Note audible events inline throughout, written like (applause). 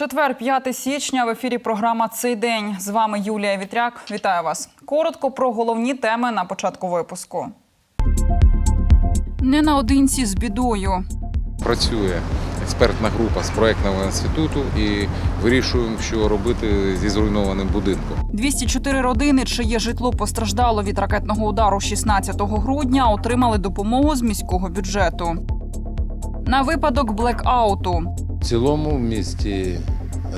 Четвер, 5 січня. В ефірі програма Цей день. З вами Юлія Вітряк. Вітаю вас. Коротко про головні теми на початку випуску. Не наодинці з бідою. Працює експертна група з проектного інституту і вирішуємо, що робити зі зруйнованим будинком. 204 родини, чиє житло постраждало від ракетного удару 16 грудня, отримали допомогу з міського бюджету. На випадок блекауту В цілому в місті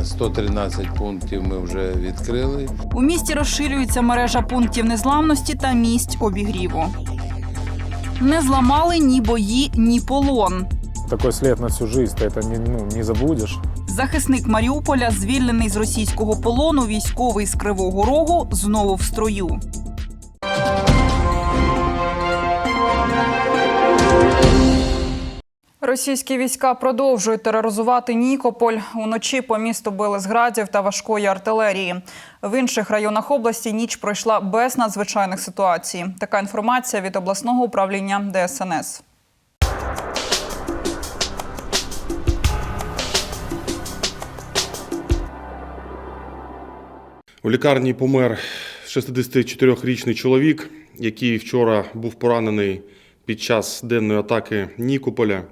113 пунктів ми вже відкрили. у місті розширюється мережа пунктів незламності та місць обігріву. Не зламали ні бої, ні полон. такой след на всю жизнь, ты это не, ну, не забудешь. Захисник Маріуполя, звільнений з російського полону, військовий з Кривого Рогу, знову в строю. Російські війська продовжують тероризувати Нікополь. Уночі по місту били з градів та важкої артилерії. В інших районах області ніч пройшла без надзвичайних ситуацій. Така інформація від обласного управління ДСНС. У лікарні помер 64-річний чоловік, який вчора був поранений під час денної атаки Нікополя.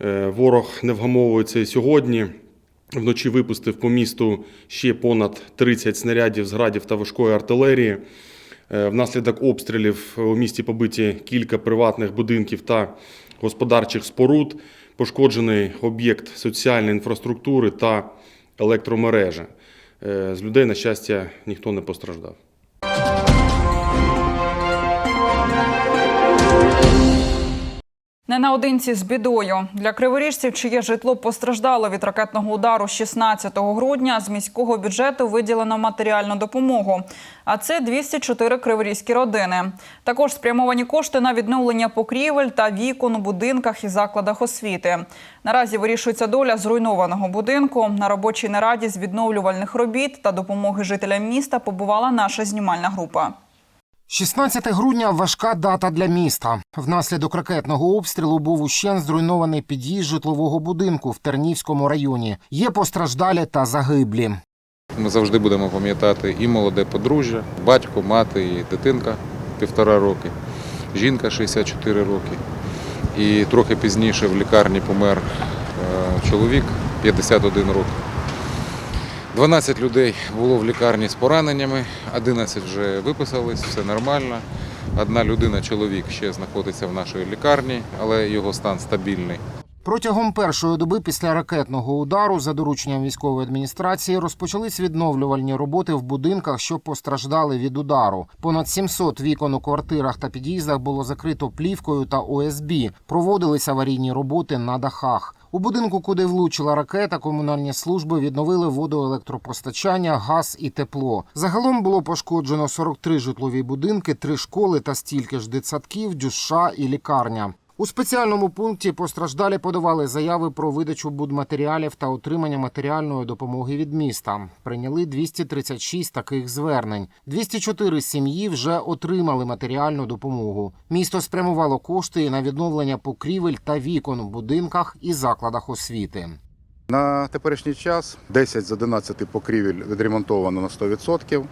Е, Ворог не вгамовується і сьогодні. Вночі випустив по місту ще понад 30 снарядів з градів та важкої артилерії. Е, Внаслідок обстрілів у місті побиті кілька приватних будинків та господарчих споруд. Пошкоджений об'єкт соціальної інфраструктури та електромережі. Е, З людей, на щастя, ніхто не постраждав. Не наодинці з бідою для криворіжців, чиє житло постраждало від ракетного удару 16 грудня. З міського бюджету виділено матеріальну допомогу. А це 204 криворізькі родини. Також спрямовані кошти на відновлення покрівель та вікон у будинках і закладах освіти. Наразі вирішується доля зруйнованого будинку. На робочій нараді з відновлювальних робіт та допомоги жителям міста побувала наша знімальна група. 16 грудня важка дата для міста. Внаслідок ракетного обстрілу був ущен зруйнований під'їзд житлового будинку в Тернівському районі. Є постраждалі та загиблі. Ми завжди будемо пам'ятати і молоде подружжя, батько, мати і дитинка півтора роки, жінка 64 роки. І трохи пізніше в лікарні помер е, чоловік 51 років. 12 людей було в лікарні з пораненнями, 11 вже виписались, все нормально. Одна людина, чоловік, ще знаходиться в нашій лікарні, але його стан стабільний. Протягом першої доби після ракетного удару за дорученням військової адміністрації розпочались відновлювальні роботи в будинках, що постраждали від удару. Понад 700 вікон у квартирах та під'їздах було закрито плівкою та ОСБ. Проводились аварійні роботи на дахах. У будинку, куди влучила ракета, комунальні служби відновили водоелектропостачання, газ і тепло. Загалом було пошкоджено 43 житлові будинки, три школи та стільки ж дитсадків, дюша і лікарня. У спеціальному пункті постраждалі подавали заяви про видачу будматеріалів та отримання матеріальної допомоги від міста. Прийняли 236 таких звернень. 204 сім'ї вже отримали матеріальну допомогу. Місто спрямувало кошти на відновлення покрівель та вікон у будинках і закладах освіти. На теперішній час 10 з 11 покрівель відремонтовано на 100%.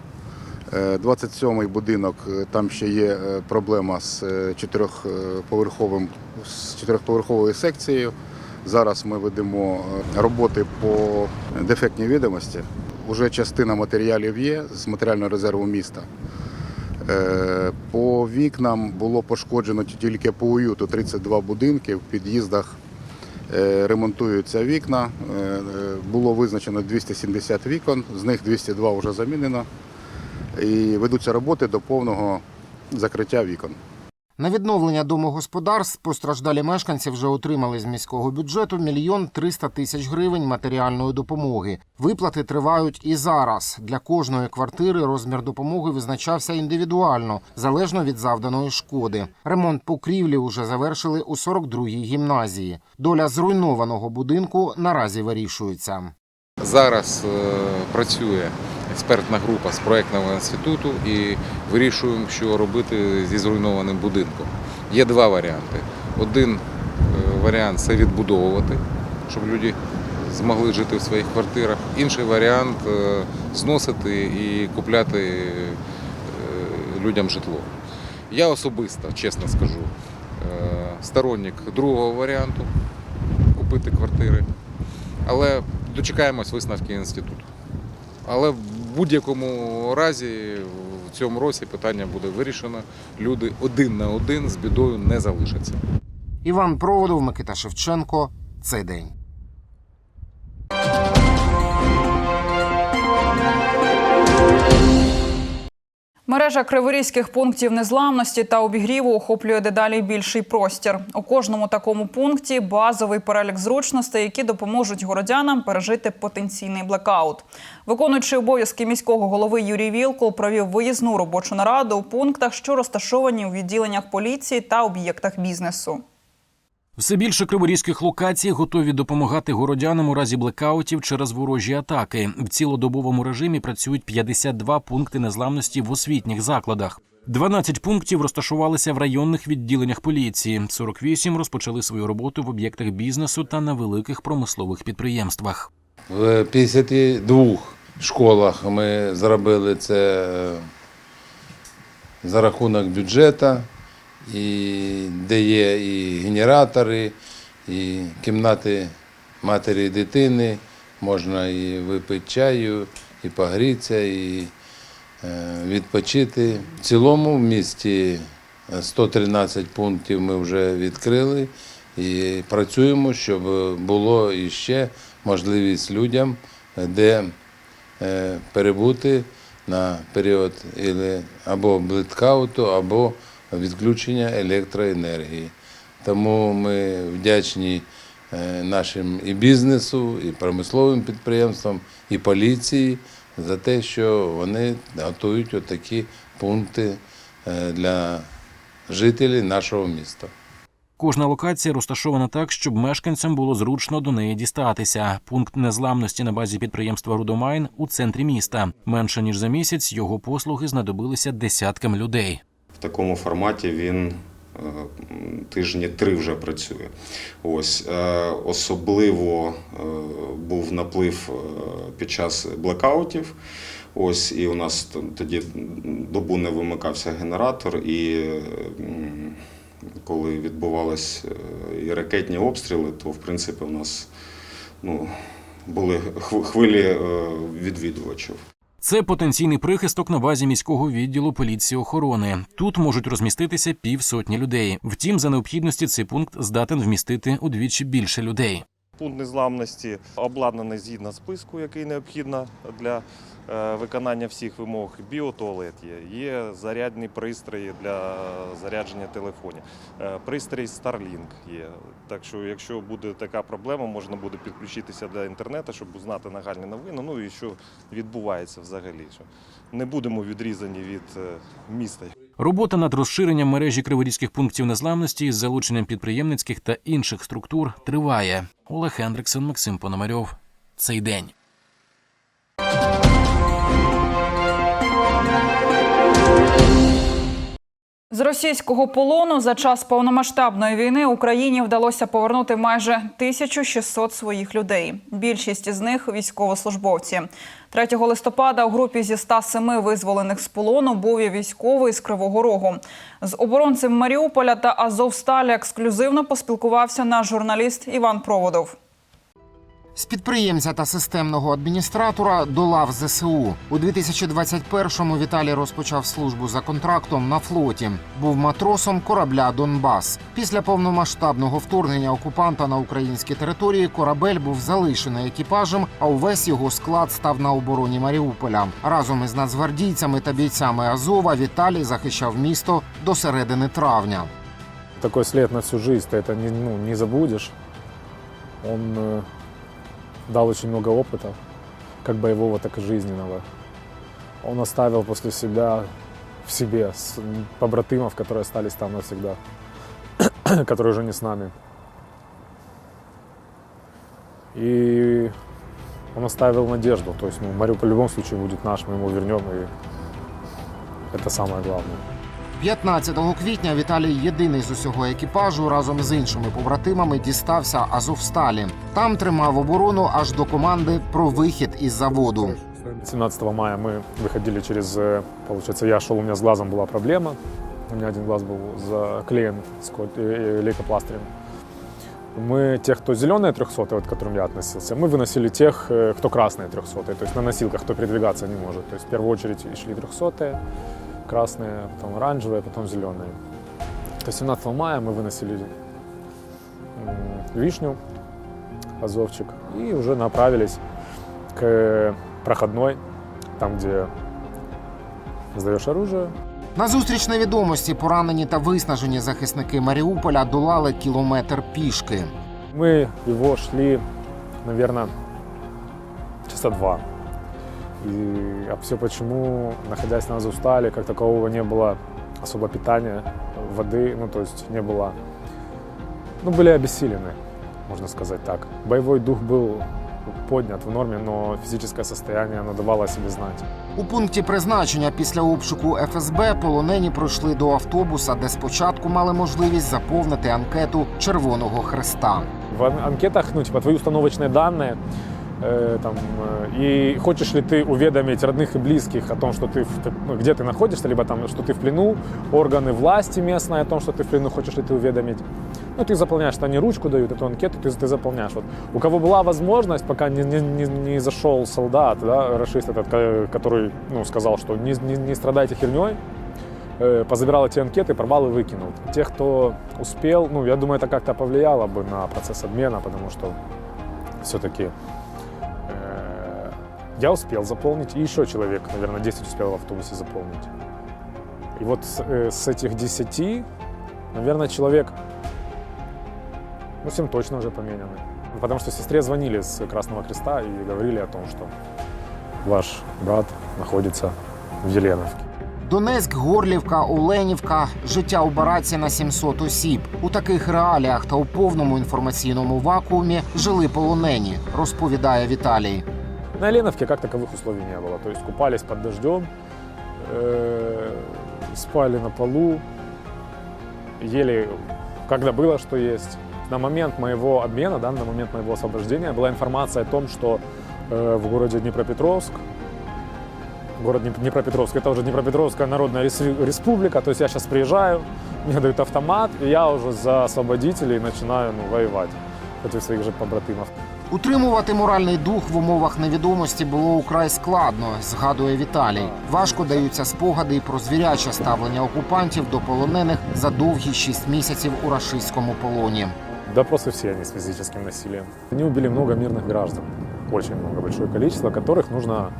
Е, 27-й будинок, е, там ще є е, проблема з е, чотирьохповерховим з чотирьохповерховою секцією. Зараз ми ведемо е, роботи по дефектній відомості. Уже частина матеріалів є з матеріального резерву міста. Е, По вікнам було пошкоджено тільки по уюту 32 будинки в під'їздах Е, ремонтуються вікна. Е, е, Було визначено 270 вікон, з них 202 вже замінено. І ведуться роботи до повного закриття вікон. На відновлення домогосподарств постраждалі мешканці вже отримали з міського бюджету мільйон триста тисяч гривень матеріальної допомоги. Виплати тривають і зараз. Для кожної квартири розмір допомоги визначався індивідуально, залежно від завданої шкоди. Ремонт покрівлі уже завершили у 42-й гімназії. Доля зруйнованого будинку наразі вирішується. Зараз е, працює експертна група з проектного інституту і вирішуємо, що робити зі зруйнованим будинком. Є два варіанти. Один е, варіант це відбудовувати, щоб люди змогли жити в своїх квартирах. Інший варіант е, зносити і купляти е, людям житло. Я особисто, чесно скажу, сторонник другого варіанту купити квартири. Але дочекаємось висновки інституту. Але в будь-якому разі в цьому році питання буде вирішено. Люди один на один з бідою не залишаться. Іван Проводов, Микита Шевченко. Цей день. Мережа криворізьких пунктів незламності та обігріву охоплює дедалі більший простір. У кожному такому пункті базовий перелік зручностей, які допоможуть городянам пережити потенційний блекаут. Виконуючи обов'язки міського голови Юрій Вілкул провів виїзну робочу нараду у пунктах, що розташовані у відділеннях поліції та об'єктах бізнесу. Все більше криворізьких локацій готові допомагати городянам у разі блекаутів через ворожі атаки. В цілодобовому режимі працюють 52 пункти незламності в освітніх закладах. 12 пунктів розташувалися в районних відділеннях поліції. 48 розпочали свою роботу в об'єктах бізнесу та на великих промислових підприємствах. В 52 школах ми зробили це е, за рахунок бюджету, і де є і генератори, і кімнати матері і дитини, можна і випити чаю, і погрітися, і е, відпочити. В цілому в місті 113 пунктів ми вже відкрили і працюємо, щоб було іще можливість людям, де е, перебути на період або блиткауту, або відключення електроенергії. Тому ми вдячні е, нашим і бізнесу, і промисловим підприємствам, і поліції за те, що вони готують отакі пункти е, для жителів нашого міста. Кожна локація розташована так, щоб мешканцям було зручно до неї дістатися. Пункт незламності на базі підприємства Рудомайн у центрі міста. Менше ніж за місяць його послуги знадобилися десяткам людей. Такому форматі він е, тижні три вже працює. Ось е, особливо е, був наплив під час блекаутів. Ось і у нас тоді добу не вимикався генератор, і коли відбувалися і ракетні обстріли, то в принципі у нас ну, були хвилі відвідувачів. Це потенційний прихисток на базі міського відділу поліції охорони. Тут можуть розміститися півсотні людей. Втім, за необхідності цей пункт здатен вмістити удвічі більше людей. Пункт незламності обладнаний згідно списку, який необхідно для е, виконання всіх вимог. Біотуалет є, є зарядні пристрої для зарядження телефонів. Е, Пристрій Starlink є. Так що, якщо буде така проблема, можна буде підключитися до інтернету, щоб узнати нагальні новини. Ну і що відбувається взагалі. Не будемо відрізані від е, міста. Робота над розширенням мережі криворізьких пунктів незламності із залученням підприємницьких та інших структур триває. Олег Хендриксон, Максим Пономарьов. Цей день. З російського полону за час повномасштабної війни Україні вдалося повернути майже 1600 своїх людей. Більшість з них військовослужбовці. 3 листопада у групі зі 107 визволених з полону був і військовий з Кривого Рогу. З оборонцем Маріуполя та Азовсталі ексклюзивно поспілкувався наш журналіст Іван Проводов. З підприємця та системного адміністратора до лав ЗСУ у 2021-му Віталій розпочав службу за контрактом на флоті. Був матросом корабля Донбас. Після повномасштабного вторгнення окупанта на українські території корабель був залишений екіпажем, а увесь його склад став на обороні Маріуполя. Разом із нацгвардійцями та бійцями Азова Віталій захищав місто до середини травня. Такой след на всю жизнь, ты это не, ну, не забудешь. Он э, дал очень много опыта, как боевого, так и жизненного. Он оставил после себя в себе побратимов, которые остались там навсегда, (clears throat) которые уже не с нами. И он оставил надежду, то есть ну, Мариуполь в любом случае будет наш, мы ему вернем, и это самое главное. 15 квітня Віталій єдиний з усього екіпажу разом з іншими побратимами дістався Азовсталі. Там тримав оборону аж до команди про вихід із заводу. 17 мая мы выходили через, э, получается, я шел, у меня с глазом была проблема. У меня один глаз был заклеен скотч- э, э, лейкопластырем. Мы, тех, кто зеленые 300 вот, к которым я относился, мы выносили тех, э, кто красные 300 то есть на носилках, кто передвигаться не может. То есть в первую очередь и шли 300 красные, потом оранжевые, потом зеленые. То 17 мая мы выносили м, вишню, азовчик, и уже направились к проходной, там, где сдаешь оружие. На зустріч невідомості поранені та виснажені захисники Маріуполя долали кілометр пішки. Мы его шли, наверное, часа два. И, а все почему, находясь на Азовстале, как такового не было особо питания, воды, ну то есть не было, ну были обессилены, можно сказать так. Боевой дух был поднят в норме, но физическое состояние оно давало о себе знать. У пункті призначення після обшуку ФСБ полонені пройшли до автобуса, де спочатку мали можливість заповнити анкету Червоного Хреста. В ан- анкетах, ну, типа, твои установочные данные, э, там, э, и хочешь ли ты уведомить родных и близких о том, что ты, ну, где ты находишься, либо там, что ты в плену, органы власти местные о том, что ты в плену, хочешь ли ты уведомить. Ну, ты заполняешь, что они ручку дают, эту анкету, ты, ты заполняешь. Вот. У кого была возможность, пока не, не, не, не зашел солдат, да, расист этот, ко- который ну, сказал, что не, не, не страдайте херней, э, позабирал эти анкеты, порвал и выкинул. Тех, кто успел, ну, я думаю, это как-то повлияло бы на процесс обмена, потому что все-таки я успел заполнить, и еще человек, наверное, 10 успел в автобусе заполнить. И вот с, э, с этих 10, наверное, человек, ну, 7 точно уже поменены. Потому что сестре звонили с Красного Креста и говорили о том, что ваш брат находится в Еленовке. Донецьк, Горлівка, Оленівка життя у бараці на 700 осіб. У таких реаліях та у повному інформаційному вакуумі жили полонені, розповідає Віталій. На Еленовке как таковых условий не было. То есть купались под дождем, э, спали на полу, ели, когда было что есть. На момент моего обмена, да, на момент моего освобождения была информация о том, что э, в городе Днепропетровск, город Днеп- Днепропетровск, это уже Днепропетровская Народная Рес- Республика, то есть я сейчас приезжаю, мне дают автомат, и я уже за освободителей начинаю ну, воевать против своих же побратимов. Утримувати моральний дух в умовах невідомості було украй складно, згадує Віталій. Важко даються спогади і про звіряче ставлення окупантів до полонених за довгі шість місяців у рашистському полоні. Допросы все они с физическим насилием. Они убили много мирных граждан, очень много, большое количество, которых нужно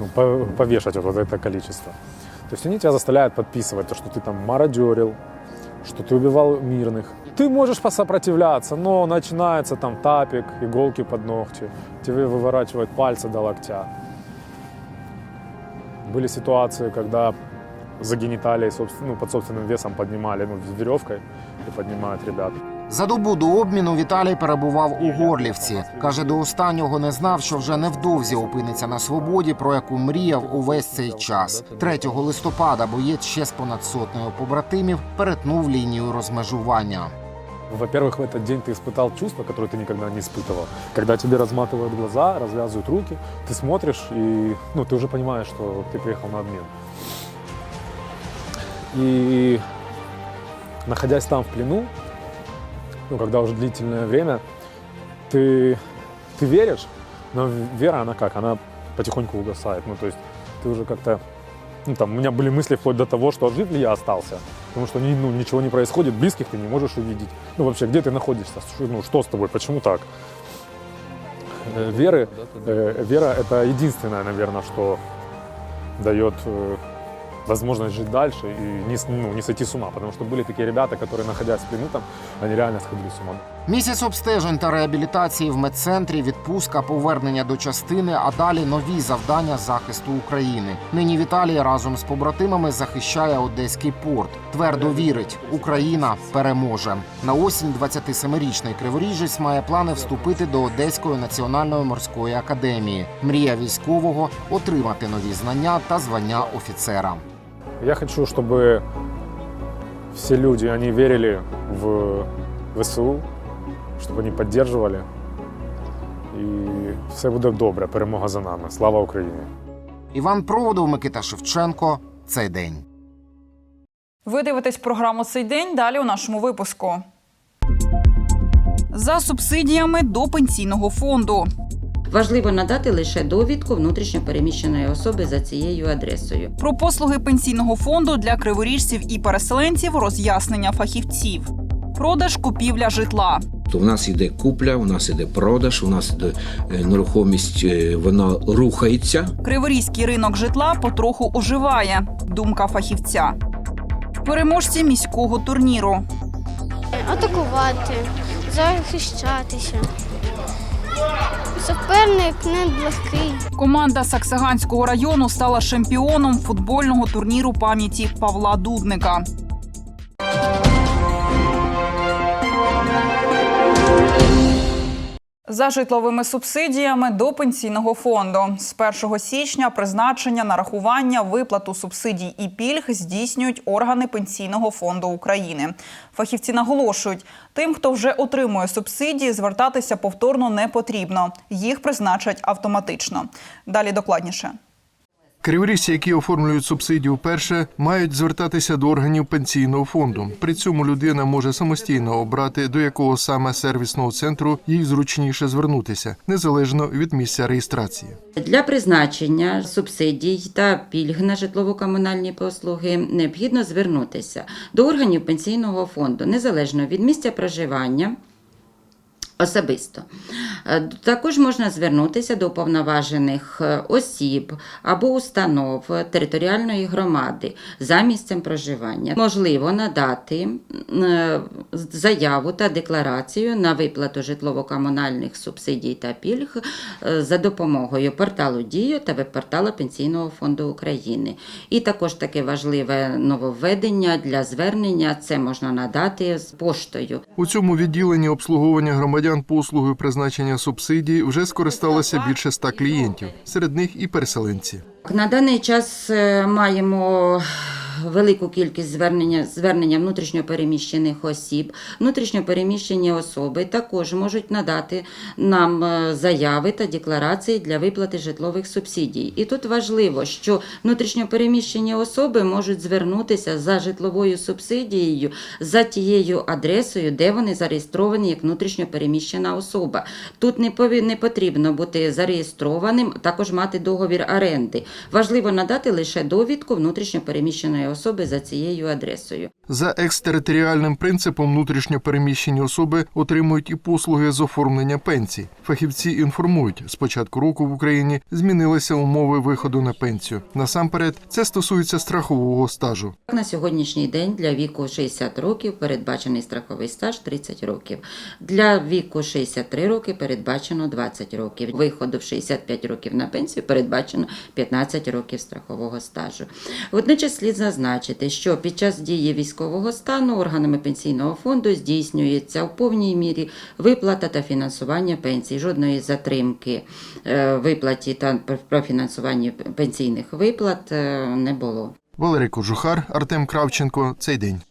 ну, по- повешать вот это количество. То есть они тебя заставляют подписывать то, что ты там мародерил, что ты убивал мирных. Ты можешь посопротивляться, но начинается там тапик, иголки под ногти, тебе выворачивают пальцы до локтя. Были ситуации, когда за гениталии собствен- ну, под собственным весом поднимали ну, веревкой и поднимают ребят. За добу до обміну Віталій перебував у Горлівці. Каже, до останнього не знав, що вже невдовзі опиниться на свободі, про яку мріяв увесь цей час. 3 листопада боєць ще з понад сотнею побратимів перетнув лінію розмежування. Во-первых, в этот день ты испытал чувство, которое ты никогда не испытывал. Когда тебе разматывают глаза, развязывают руки, ты смотришь и ну, ты уже понимаешь, что ты приехал на обмен. И находясь там в плену, ну, когда уже длительное время, ты, ты веришь, но вера, она как? Она потихоньку угасает. Ну, то есть ты уже как-то... Ну, там, у меня были мысли вплоть до того, что жив ли я остался. Потому что ну, ничего не происходит, близких ты не можешь увидеть. Ну, вообще, где ты находишься? Ну, что с тобой? Почему так? Э, Веры, э, вера – это единственное, наверное, что дает э, возможность жить дальше и не, ну, не сойти с ума. Потому что были такие ребята, которые, находясь в плену, там, они реально сходили с ума. Місяць обстежень та реабілітації в медцентрі, відпустка, повернення до частини, а далі нові завдання захисту України. Нині Віталій разом з побратимами захищає одеський порт. Твердо вірить, Україна переможе. На осінь 27-річний криворіжець має плани вступити до Одеської національної морської академії. Мрія військового отримати нові знання та звання офіцера. Я хочу, чтобы все люди, они верили в ВСУ, чтобы они поддерживали. І все буде добре, перемога за нами. Слава Україні! Іван Проводов, Микита Шевченко. Цей день. Ви дивитесь програму цей день. Далі у нашому випуску. За субсидіями до пенсійного фонду. Важливо надати лише довідку внутрішньопереміщеної особи за цією адресою. Про послуги пенсійного фонду для криворіжців і переселенців роз'яснення фахівців. Продаж купівля житла. То в нас іде купля, у нас іде продаж, у нас іде е, нерухомість, е, вона рухається. Криворізький ринок житла потроху оживає. Думка фахівця. Переможці міського турніру. атакувати, захищатися. Суперник не легкий. Команда Саксаганського району стала чемпіоном футбольного турніру пам'яті Павла Дудника. За житловими субсидіями до пенсійного фонду з 1 січня призначення, нарахування, виплату субсидій і пільг здійснюють органи пенсійного фонду України. Фахівці наголошують, тим, хто вже отримує субсидії, звертатися повторно не потрібно. Їх призначать автоматично. Далі докладніше. Криворіжці, які оформлюють субсидію вперше, мають звертатися до органів пенсійного фонду. При цьому людина може самостійно обрати, до якого саме сервісного центру їй зручніше звернутися, незалежно від місця реєстрації. Для призначення субсидій та пільг на житлово-комунальні послуги необхідно звернутися до органів пенсійного фонду незалежно від місця проживання. Особисто також можна звернутися до уповноважених е, осіб або установ територіальної громади за місцем проживання. Можливо надати е, заяву та декларацію на виплату житлово-комунальних субсидій та пільг е, за допомогою порталу Дію та веб-порталу Пенсійного фонду України. І також таке важливе нововведення для звернення це можна надати з поштою. У цьому відділенні обслуговування громадян послугою призначення субсидій вже скористалося більше ста клієнтів, серед них і переселенці. На даний час е, маємо велику кількість звернення, звернення внутрішньопереміщених осіб. Внутрішньопереміщені особи також можуть надати нам е, заяви та декларації для виплати житлових субсидій. І тут важливо, що внутрішньопереміщені особи можуть звернутися за житловою субсидією за тією адресою, де вони зареєстровані як внутрішньопереміщена особа. Тут не не потрібно бути зареєстрованим, також мати договір оренди. Важливо надати лише довідку внутрішньопереміщеної особи за цією адресою. За екстериторіальним принципом внутрішньо переміщені особи отримують і послуги з оформлення пенсій. Фахівці інформують, з початку року в Україні змінилися умови виходу на пенсію. Насамперед, це стосується страхового стажу. На сьогоднішній день для віку 60 років передбачений страховий стаж 30 років. Для віку 63 роки передбачено 20 років. Виходу в 65 років на пенсію передбачено 15 років страхового стажу. Водночас слід зазначити, що під час дії військового стану органами пенсійного фонду здійснюється в повній мірі виплата та фінансування пенсій. Жодної затримки е, виплаті та профінансування пенсійних виплат е, не було. Валерій Кожухар, Артем Кравченко. Цей день.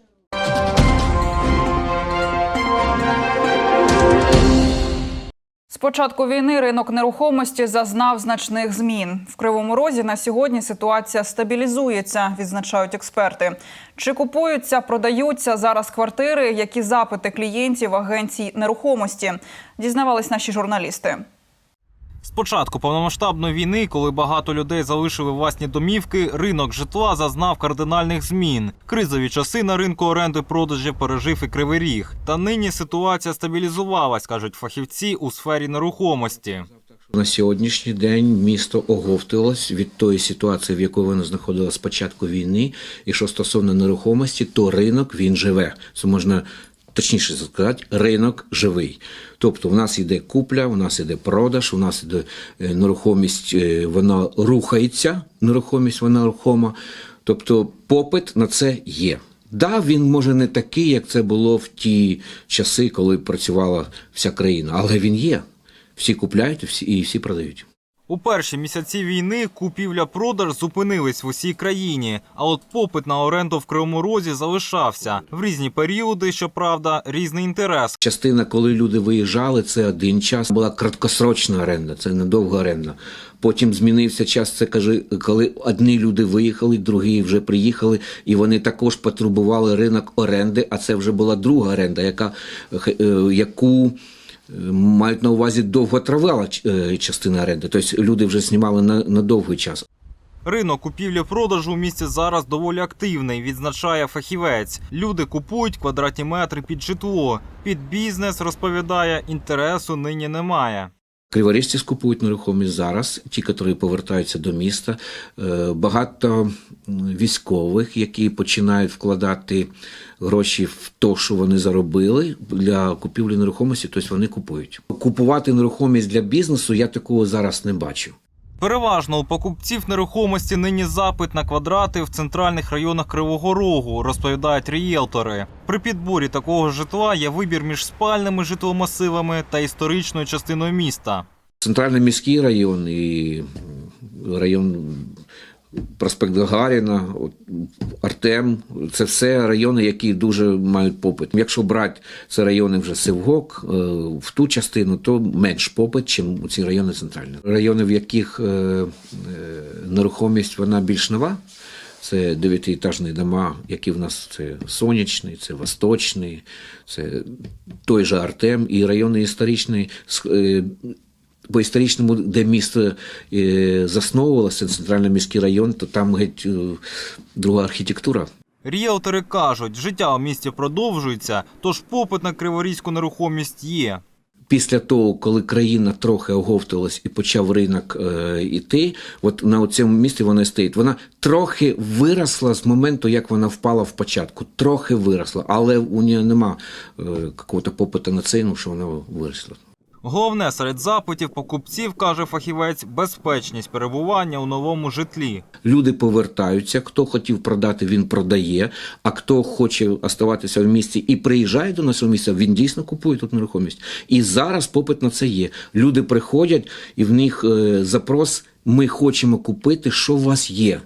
Початку війни ринок нерухомості зазнав значних змін. В Кривому Розі на сьогодні ситуація стабілізується, відзначають експерти. Чи купуються, продаються зараз квартири, які запити клієнтів агенцій нерухомості? Дізнавались наші журналісти. З початку повномасштабної війни, коли багато людей залишили власні домівки, ринок житла зазнав кардинальних змін. Кризові часи на ринку оренди продажів пережив і кривий ріг. Та нині ситуація стабілізувалась, кажуть фахівці у сфері нерухомості. На сьогоднішній день місто оговтилось від тої ситуації, в якій воно знаходилось з початку війни. І що стосовно нерухомості, то ринок він живе. Це можна точніше сказати, ринок живий. Тобто, в нас іде купля, у нас іде продаж, у нас іде е, нерухомість, е, вона рухається, нерухомість вона рухома. Тобто, попит на це є. Да, він може не такий, як це було в ті часи, коли працювала вся країна, але він є. Всі купляють всі, і всі продають. У перші місяці війни купівля-продаж зупинились в усій країні, а от попит на оренду в Кривому Розі залишався. В різні періоди, щоправда, різний інтерес. Частина, коли люди виїжджали, це один час. Була краткосрочна оренда, це недовга оренда. Потім змінився час. Це каже, коли одні люди виїхали, другі вже приїхали, і вони також потребували ринок оренди. А це вже була друга оренда, яка е, яку. Мають на увазі довготривала е, частина оренди, тобто люди вже знімали на, на довгий час. Ринок купівлі-продажу в місті зараз доволі активний, відзначає фахівець. Люди купують квадратні метри під житло. Під бізнес розповідає, інтересу нині немає. Криворіжці скупують нерухомість зараз, ті, які повертаються до міста. Е, Багато військових, які починають вкладати гроші в те, що вони заробили для купівлі нерухомості, тобто вони купують. Купувати нерухомість для бізнесу я такого зараз не бачу. Переважно у покупців нерухомості нині запит на квадрати в центральних районах Кривого Рогу, розповідають рієлтори. При підборі такого житла є вибір між спальними житломасивами та історичною частиною міста. Центральний міський район і район проспект Гагаріна, Артем це все райони, які дуже мають попит. Якщо брати це райони вже Севгок, е, в ту частину, то менш попит, ніж ці райони центральні. Райони, в яких е, е, нерухомість вона більш нова. Це дев'ятиетажні дома, які в нас це Сонячний, це Восточний, це той же Артем і райони історичні. По історичному, де місто е, засновувалося, центральний міський район, то там геть е, друга архітектура. Ріелтори кажуть, життя у місті продовжується, тож попит на криворізьку нерухомість є. Після того, коли країна трохи оговтувалась і почав ринок е, іти, от на цьому місці вона стоїть. Вона трохи виросла з моменту, як вона впала в початку. Трохи виросла, але у неї нема е, какого-то попиту на ціну, що вона виросла. Головне серед запитів покупців, каже фахівець, безпечність перебування у новому житлі. Люди повертаються. Хто хотів продати, він продає. А хто хоче оставатися в місті і приїжджає до нашого місця, він дійсно купує тут нерухомість. І зараз попит на це є. Люди приходять, і в них е, запрос: ми хочемо купити, що у вас є.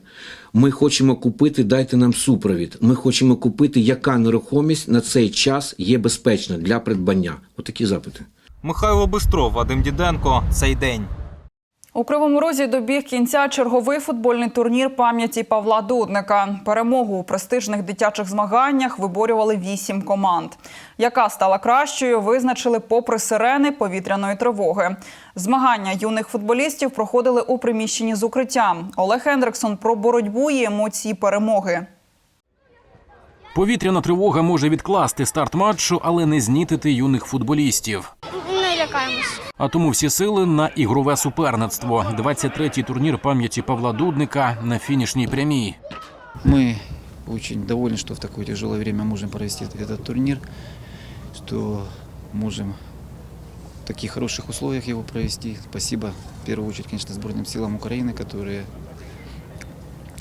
Ми хочемо купити, дайте нам супровід. Ми хочемо купити, яка нерухомість на цей час є безпечна для придбання. Отакі запити. Михайло Бистров, Вадим Діденко. Цей день. У Кривому Розі добіг кінця черговий футбольний турнір пам'яті Павла Дудника. Перемогу у престижних дитячих змаганнях виборювали вісім команд. Яка стала кращою, визначили попри сирени повітряної тривоги. Змагання юних футболістів проходили у приміщенні з укриттям. Олег Хендриксон про боротьбу і емоції перемоги. Повітряна тривога може відкласти старт матчу, але не знітити юних футболістів Не лякаємось. А тому всі сили на ігрове суперництво. 23-й турнір пам'яті Павла Дудника на фінішній прямій. Мы очень довольны, что в такое тяжелое время можем провести этот турнир, что можем в таких хороших условиях его провести. Спасибо в первую очередь, конечно, сборным силам Украины, которые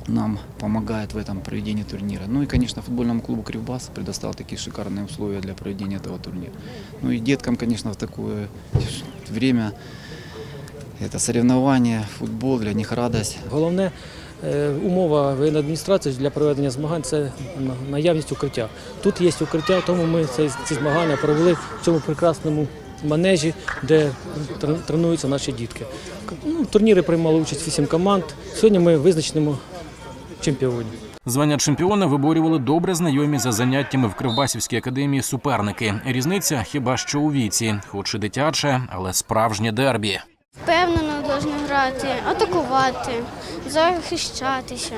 нам помогают в этом проведении турнира. Ну и, конечно, футбольному клубу Кривбас предоставил такие шикарные условия для проведения этого турнира. Ну и деткам, конечно, в такое время это соревнования, футбол для них радость. Головне е, умова воєнної адміністрації для проведення змагань це на- наявність укриття. Тут є укриття, тому ми ці, ці змагання провели в цьому прекрасному манежі, де трен- тренуються наші дітки. К- Ну, в турнірі приймали участь вісім команд. Сьогодні ми визначимо чемпіонів. Звання чемпіона виборювали добре знайомі за заняттями в Кривбасівській академії суперники. Різниця хіба що у віці, хоч і дитяче, але справжнє дербі. Впевнено повинні грати, атакувати, захищатися.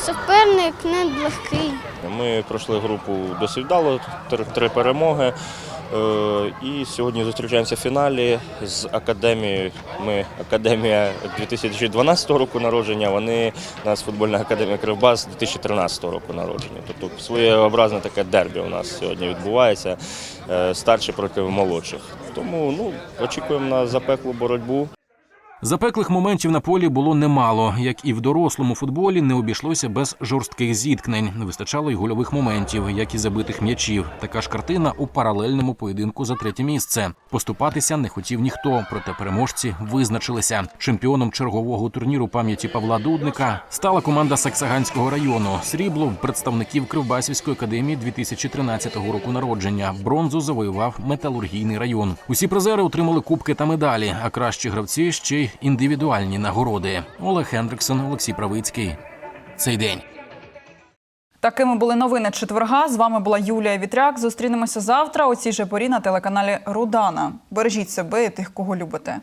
Суперник не легкий. Ми пройшли групу досить вдало, три, три перемоги. Е, І сьогодні зустрічаємося в фіналі з академією. Ми академія 2012 року народження. Вони у нас футбольна академія Кривбас 2013 року народження. Тобто своєобразне таке дербі у нас сьогодні відбувається. е, Старші проти молодших. Тому ну, очікуємо на запеклу боротьбу. Запеклих моментів на полі було немало. Як і в дорослому футболі, не обійшлося без жорстких зіткнень. Не вистачало й гольових моментів, як і забитих м'ячів. Така ж картина у паралельному поєдинку за третє місце. Поступатися не хотів ніхто, проте переможці визначилися. Чемпіоном чергового турніру пам'яті Павла Дудника стала команда Саксаганського району. Срібло представників Кривбасівської академії 2013 року народження. Бронзу завоював металургійний район. Усі призери отримали кубки та медалі, а кращі гравці ще й індивідуальні нагороди. Олег Хендриксон, Олексій Правицький. Цей день. Такими були новини четверга. З вами була Юлія Вітряк. Зустрінемося завтра у цій же порі на телеканалі Рудана. Бережіть себе і тих, кого любите.